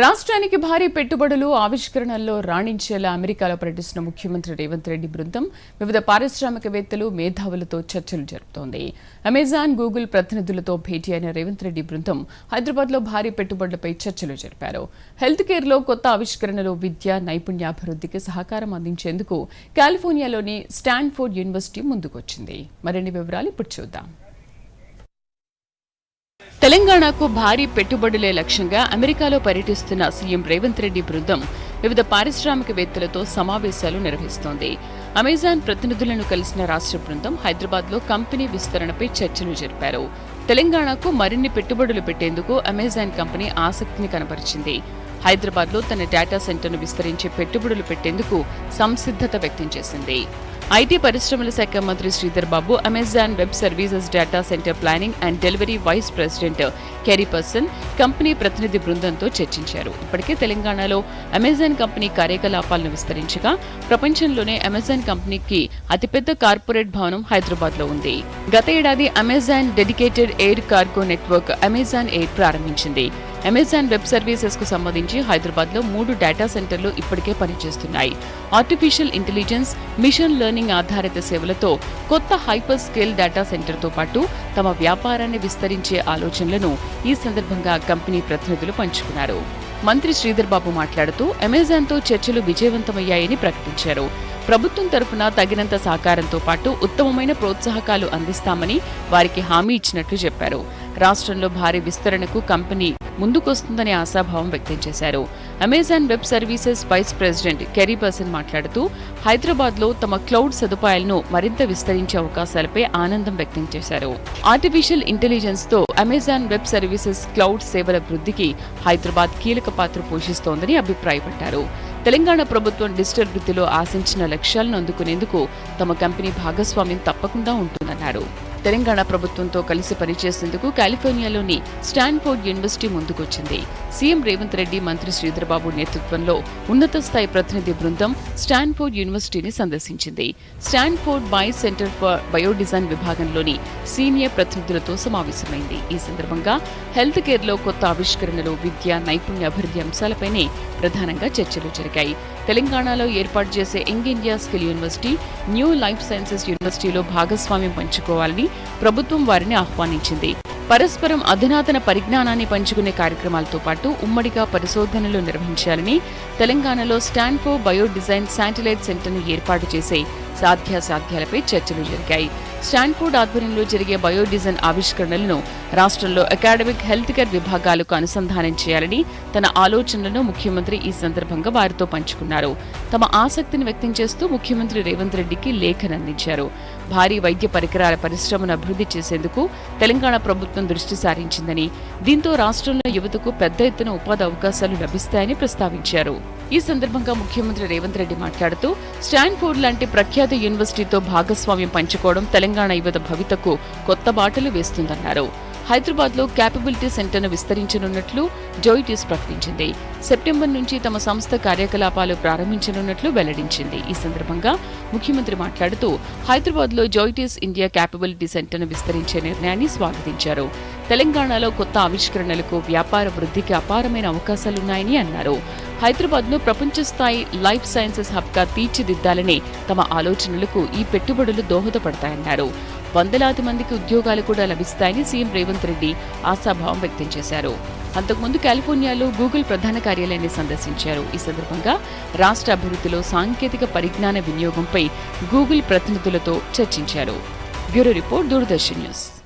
రాష్ట్రానికి భారీ పెట్టుబడులు ఆవిష్కరణల్లో రాణించేలా అమెరికాలో పర్యటిస్తున్న ముఖ్యమంత్రి రేవంత్ రెడ్డి బృందం వివిధ పారిశ్రామికవేత్తలు మేధావులతో చర్చలు జరుపుతోంది. అమెజాన్ గూగుల్ ప్రతినిధులతో భేటీ అయిన రేవంత్ రెడ్డి బృందం హైదరాబాద్లో భారీ పెట్టుబడులపై చర్చలు జరిపారు. హెల్త్ కేర్లో కొత్త ఆవిష్కరణలు విద్య నైపుణ్యాభివృద్ధికి సహకారం అందించేందుకు కాలిఫోర్నియాలోని స్టాన్ఫోర్డ్ యూనివర్సిటీ ముందుకొచ్చింది. మరిన్ని వివరాలు ఇప్పుడు చూద్దాం. తెలంగాణకు భారీ పెట్టుబడులే లక్ష్యంగా అమెరికాలో పర్యటిస్తున్న సీఎం రేవంత్ రెడ్డి బృందం వివిధ పారిశ్రామికవేత్తలతో సమావేశాలు నిర్వహిస్తోంది. అమెజాన్ ప్రతినిధులను కలిసిన రాష్ట్ర బృందం హైదరాబాద్లో కంపెనీ విస్తరణపై చర్చలు జరిపారు. తెలంగాణకు మరిన్ని పెట్టుబడులు పెట్టేందుకు అమెజాన్ కంపెనీ ఆసక్తిని కనబరిచింది. హైదరాబాద్లో తన డేటా సెంటర్ను విస్తరించే పెట్టుబడులు పెట్టేందుకు సంసిద్ధత వ్యక్తం చేసింది. ఐటీ పరిశ్రమల శాఖ మంత్రి Sridhar Babu Amazon web services data centre planning and delivery vice president Kerry Person company ప్రతినిధి బృందంతో చర్చించారు. ఇప్పటికే తెలంగాణలో అమెజాన్ కంపెనీ కార్యకలాపాలను విస్తరించగా ప్రపంచంలోనే అమెజాన్ కంపెనీకి అతిపెద్ద కార్పొరేట్ భవనం హైదరాబాద్లో ఉంది. గత ఏడాది Amazon dedicated air cargo network Amazon air ప్రారంభించింది. అమెజాన్ వెబ్ సర్వీసెస్కు సంబంధించి హైదరాబాద్లో మూడు డేటా సెంటర్లు ఇప్పటికే పనిచేస్తున్నాయి. ఆర్టిఫిషియల్ ఇంటెలిజెన్స్ మిషన్ లెర్నింగ్ ఆధారిత సేవలతో కొత్త హైపర్ స్కేల్ డేటా సెంటర్తో పాటు తమ వ్యాపారాన్ని విస్తరించే ఆలోచనలను ఈ సందర్భంగా కంపెనీ ప్రతినిధులు పంచుకున్నారు. మంత్రి శ్రీధర్ బాబు మాట్లాడుతూ అమెజాన్తో చర్చలు విజయవంతమయ్యాయని ప్రకటించారు. ప్రభుత్వం తరఫున తగినంత సహకారంతో పాటు ఉత్తమమైన ప్రోత్సాహకాలు అందిస్తామని వారికి హామీ ఇచ్చినట్లు చెప్పారు. రాష్ట్రంలో భారీ విస్తరణకు కంపెనీ ముందుకొస్తుందనే ఆశాభావం వ్యక్తం చేశారు. Amazon web services vice president Kerry Person మాట్లాడుతూ హైదరాబాద్లో తమ క్లౌడ్ సదుపాయాలను మరింత విస్తరించే అవకాశాలపై ఆనందం వ్యక్తం చేశారు. ఆర్టిఫిషియల్ ఇంటెలిజెన్స్తో అమెజాన్ వెబ్ సర్వీసెస్ క్లౌడ్ సేవల వృద్ధికి హైదరాబాద్ కీలక పాత్ర పోషిస్తోందని అభిప్రాయపడ్డారు. తెలంగాణ ప్రభుత్వం డిజిటల్ వృద్ధిలో ఆశించిన లక్ష్యాలను అందుకునేందుకు తమ కంపెనీ భాగస్వామ్యం తప్పకుండా ఉంటుందన్నారు. తెలంగాణ ప్రభుత్వంతో కలిసి పనిచేసేందుకు కాలిఫోర్నియాలోని స్టాన్ఫోర్డ్ యూనివర్సిటీ ముందుకొచ్చింది. సీఎం రేవంత్ రెడ్డి మంత్రి శ్రీధరబాబు నేతృత్వంలో ఉన్నత స్థాయి ప్రతినిధి బృందం స్టాన్ఫోర్డ్ యూనివర్సిటీని సందర్శించింది. Stanford by centre for biodesign విభాగంలోని senior ప్రతినిధులతో సమావేశమైంది. ఈ సందర్భంగా హెల్త్ కేర్లో కొత్త ఆవిష్కరణలు విద్య నైపుణ్య అభివృద్ధి అంశాలపైనే ప్రధానంగా చర్చలు జరిగాయి. తెలంగాణలో ఏర్పాటు చేసే young India skill university new life sciences యూనివర్సిటీలో భాగస్వామ్యం పంచుకోవాలని ప్రభుత్వం వారిని ఆహ్వానించింది. పరస్పరం అధునాతన పరిజ్ఞానాన్ని పంచుకునే కార్యక్రమాలతో పాటు ఉమ్మడిగా పరిశోధనలు నిర్వహించాలని తెలంగాణలో స్టాన్ఫో బయో డిజైన్ శాటిలైట్ సెంటర్ను ఏర్పాటు చేసే సాధ్యాసాధ్యాలపై చర్చలు జరిగాయి. స్టాన్ఫోర్డ్ ఆధ్వర్యంలో జరిగే బయోడిజైన్ ఆవిష్కరణలను రాష్ట్రంలో అకాడమిక్ హెల్త్ కేర్ విభాగాలకు అనుసంధానం చేయాలని తన ఆలోచనలను ముఖ్యమంత్రి ఈ సందర్భంగా వారితో పంచుకున్నారు. తమ ఆసక్తిని వ్యక్తం చేస్తూ ముఖ్యమంత్రి రేవంత్ రెడ్డికి లేఖనందించారు భారీ వైద్య పరికరాల పరిశ్రమను అభివృద్ధి చేసేందుకు తెలంగాణ ప్రభుత్వం దృష్టి సారించిందని దీంతో రాష్ట్రంలో యువతకు పెద్ద ఎత్తున ఉపాధి అవకాశాలు లభిస్తాయని ప్రస్తావించారు. ఈ సందర్భంగా ముఖ్యమంత్రి రేవంత్ రెడ్డి మాట్లాడుతూ స్టాన్ఫోర్డ్ లాంటి ప్రఖ్యాత యూనివర్సిటీతో భాగస్వామ్యం పంచుకోవడం తెలంగాణ యువత భవితకు కొత్త బాటలు వేస్తుందన్నారు. హైదరాబాద్లో క్యాపబిలిటీ సెంటర్ను విస్తరించనున్నట్లు జోయిటీస్ ప్రకటించింది. సెప్టెంబర్ నుంచి తమ సంస్థ కార్యకలాపాలు ప్రారంభించనున్నట్లు వెల్లడించింది. ఈ సందర్భంగా ముఖ్యమంత్రి మాట్లాడుతూ హైదరాబాద్లో జోయిటీస్ ఇండియా క్యాపబిలిటీ సెంటర్ను విస్తరించే నిర్ణయాన్ని స్వాగతించారు. తెలంగాణలో కొత్త ఆవిష్కరణలకు వ్యాపార వృద్ధికి అపారమైన అవకాశాలున్నాయని అన్నారు. హైదరాబాద్ను ప్రపంచ స్థాయి లైఫ్ సైన్సెస్ హబ్గా తీర్చిదిద్దాలనే తమ ఆలోచనలకు ఈ పెట్టుబడులు దోహదపడతాయన్నారు. వందలాది మందికి ఉద్యోగాలు కూడా లభిస్తాయని సీఎం రేవంత్ రెడ్డి ఆశాభావం వ్యక్తం చేశారు. అంతకుముందు కాలిఫోర్నియాలో గూగుల్ ప్రధాన కార్యాలయాన్ని సందర్శించారు. ఈ సందర్భంగా రాష్ట్ర అభివృద్ధిలో సాంకేతిక పరిజ్ఞాన వినియోగంపై గూగుల్ ప్రతినిధులతో చర్చించారు. Bureau report Doordarshan news.